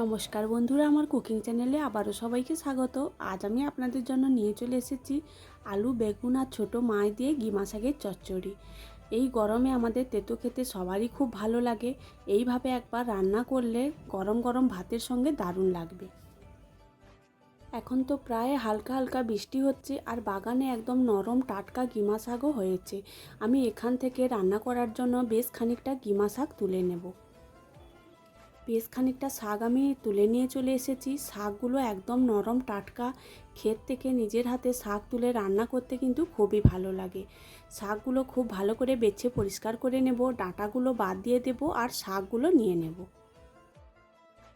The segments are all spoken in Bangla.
নমস্কার বন্ধুরা, আমার কুকিং চ্যানেলে আবারও সবাইকে স্বাগত। আজ আমি আপনাদের জন্য নিয়ে চলে এসেছি আলু, বেগুন আর ছোটো মাছ দিয়ে গিমা শাকের চচ্চড়ি। এই গরমে আমাদের তেতো খেতে সবারই খুব ভালো লাগে। এইভাবে একবার রান্না করলে গরম গরম ভাতের সঙ্গে দারুণ লাগবে। এখন তো প্রায় হালকা হালকা বৃষ্টি হচ্ছে আর বাগানে একদম নরম টাটকা গিমা শাকও হয়েছে। আমি এখান থেকে রান্না করার জন্য বেশ খানিকটা গিমা শাক তুলে নেব। বেশ খানিকটা শাক আমি তুলে নিয়ে চলে এসেছি। শাকগুলো একদম নরম, টাটকা ক্ষেত থেকে নিজের হাতে শাক তুলে রান্না করতে কিন্তু খুবই ভালো লাগে। শাকগুলো খুব ভালো করে বেছে পরিষ্কার করে নেব, ডাঁটাগুলো বাদ দিয়ে দেব আর শাকগুলো নিয়ে নেব।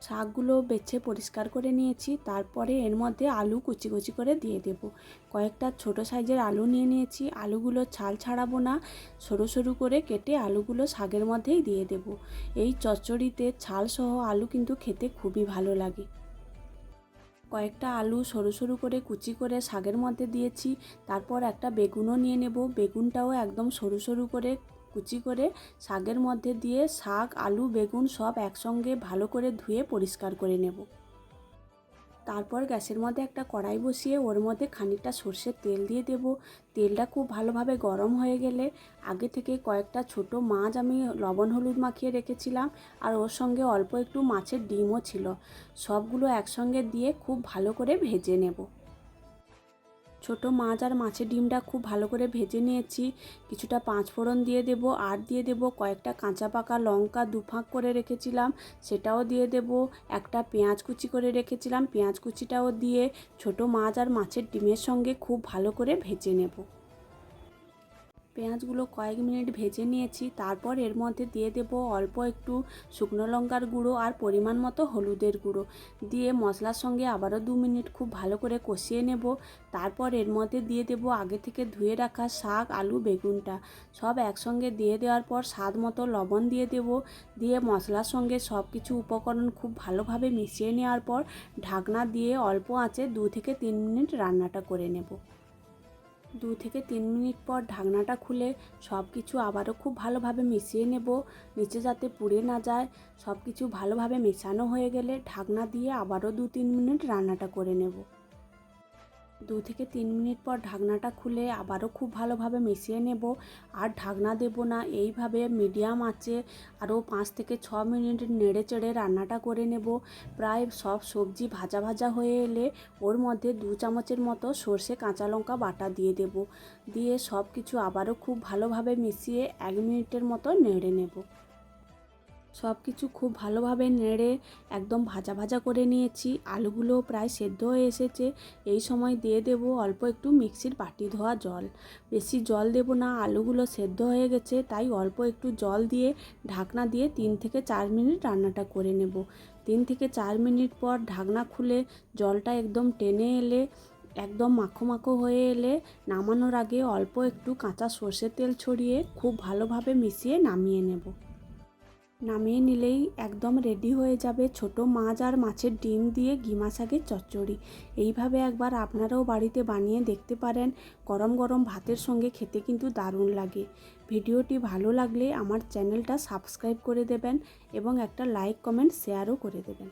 শাকগুলো বেছে পরিষ্কার করে নিয়েছি, তারপরে এর মধ্যে আলু কুচি কুচি করে দিয়ে দেব। কয়েকটা ছোট সাইজের আলু নিয়ে নিয়েছি, আলুগুলো ছাল ছাড়াবো না, সরু সরু করে কেটে আলুগুলো শাকের মধ্যেই দিয়ে দেব। এই চচ্চড়িতে ছাল সহ আলু কিন্তু খেতে খুবই ভালো লাগে। কয়েকটা আলু সরু সরু করে কুচি করে শাকের মধ্যে দিয়েছি, তারপর একটা বেগুনও নিয়ে নেব। বেগুনটাও একদম সরু সরু করে কুচি করে শাকের মধ্যে দিয়ে শাক, আলু, বেগুন সব একসঙ্গে ভালো করে ধুয়ে পরিষ্কার করে নেব। তারপর গ্যাসের মধ্যে একটা কড়াই বসিয়ে ওর মধ্যে খানিকটা সর্ষের তেল দিয়ে দেব। তেলটা খুব ভালোভাবে গরম হয়ে গেলে আগে থেকে কয়েকটা ছোট মাছ আমি লবণ, হলুদ মাখিয়ে রেখেছিলাম আর ওর সঙ্গে অল্প একটু মাছের ডিমও ছিল। সবগুলো একসঙ্গে দিয়ে খুব ভালো করে ভেজে নেব। ছোট মাছ আর মাছের ডিমটা খুব ভালো করে ভেজে নিয়েছি। কিছুটা পাঁচ ফোড়ন দিয়ে দেব, আর দিয়ে দেব কয়েকটা কাঁচা পাকা লঙ্কা দুফাঁক করে রেখেছিলাম, সেটাও দিয়ে দেব। একটা পেঁয়াজ কুচি করে রেখেছিলাম, পেঁয়াজ কুচিটাও দিয়ে ছোট মাছ আর মাছের ডিমের সঙ্গে খুব ভালো করে ভেজে নেব। পেঁয়াজগুলো কয়েক মিনিট ভেজে নিয়েছি। তারপর এর মধ্যে দিয়ে দেব অল্প একটু শুকনো লঙ্কার গুঁড়ো আর পরিমাণ মতো হলুদের গুঁড়ো। দিয়ে মশলার সঙ্গে আবারও দু মিনিট খুব ভালো করে কষিয়ে নেব। তারপর এর মধ্যে দিয়ে দেব আগে থেকে ধুয়ে রাখা শাক, আলু, বেগুনটা। সব একসঙ্গে দিয়ে দেওয়ার পর স্বাদ মতো লবণ দিয়ে দেব। দিয়ে মশলার সঙ্গে সব কিছু উপকরণ খুব ভালোভাবে মিশিয়ে নেওয়ার পর ঢাকনা দিয়ে অল্প আঁচে দু থেকে তিন মিনিট রান্নাটা করে নেব। দু থেকে তিন মিনিট পর ঢাকনাটা খুলে সব কিছু আবারও খুব ভালোভাবে মিশিয়ে নেব। নিচে যাতে পুড়ে না যায় সব কিছু ভালোভাবে মেশানো হয়ে গেলে ঢাকনা দিয়ে আবারও দু তিন মিনিট রান্নাটা করে নেব। দু থেকে তিন মিনিট পর ঢাকনাটা খুলে আবারও খুব ভালোভাবে মিশিয়ে নেব। আর ঢাকনা দেব না, এইভাবে মিডিয়াম আছে আরও পাঁচ থেকে ছ মিনিট নেড়ে চেড়ে রান্নাটা করে নেব। প্রায় সব সবজি ভাজা ভাজা হয়ে এলে ওর মধ্যে দু চামচের মতো সর্ষে কাঁচা লঙ্কা বাটা দিয়ে দেব। দিয়ে সব কিছু আবারও খুব ভালোভাবে মিশিয়ে এক মিনিটের মতো নেড়ে নেব। সব কিছু খুব ভালোভাবে নেড়ে একদম ভাজা ভাজা করে নিয়েছি। আলুগুলো প্রায় সেদ্ধ হয়ে এসেছে। এই সময় দিয়ে দেব অল্প একটু মিক্সির বাটি ধোয়া জল। বেশি জল দেব না, আলুগুলো সেদ্ধ হয়ে গেছে, তাই অল্প একটু জল দিয়ে ঢাকনা দিয়ে তিন থেকে চার মিনিট রান্নাটা করে নেব। তিন থেকে চার মিনিট পর ঢাকনা খুলে জলটা একদম টেনে এলে, একদম মাখো মাখো হয়ে এলে নামানোর আগে অল্প একটু কাঁচা সর্ষের তেল ছড়িয়ে খুব ভালোভাবে মিশিয়ে নামিয়ে নেব। নামিয়ে নিলেই একদম রেডি হয়ে যাবে ছোট মাছ আর মাছের ডিম দিয়ে গিমা শাকের চচ্চড়ি। এইভাবে একবার আপনারাও বাড়িতে বানিয়ে দেখতে পারেন, গরম গরম ভাতের সঙ্গে খেতে কিন্তু দারুণ লাগে। ভিডিওটি ভালো লাগলে আমার চ্যানেলটা সাবস্ক্রাইব করে দেবেন এবং একটা লাইক, কমেন্ট, শেয়ারও করে দেবেন।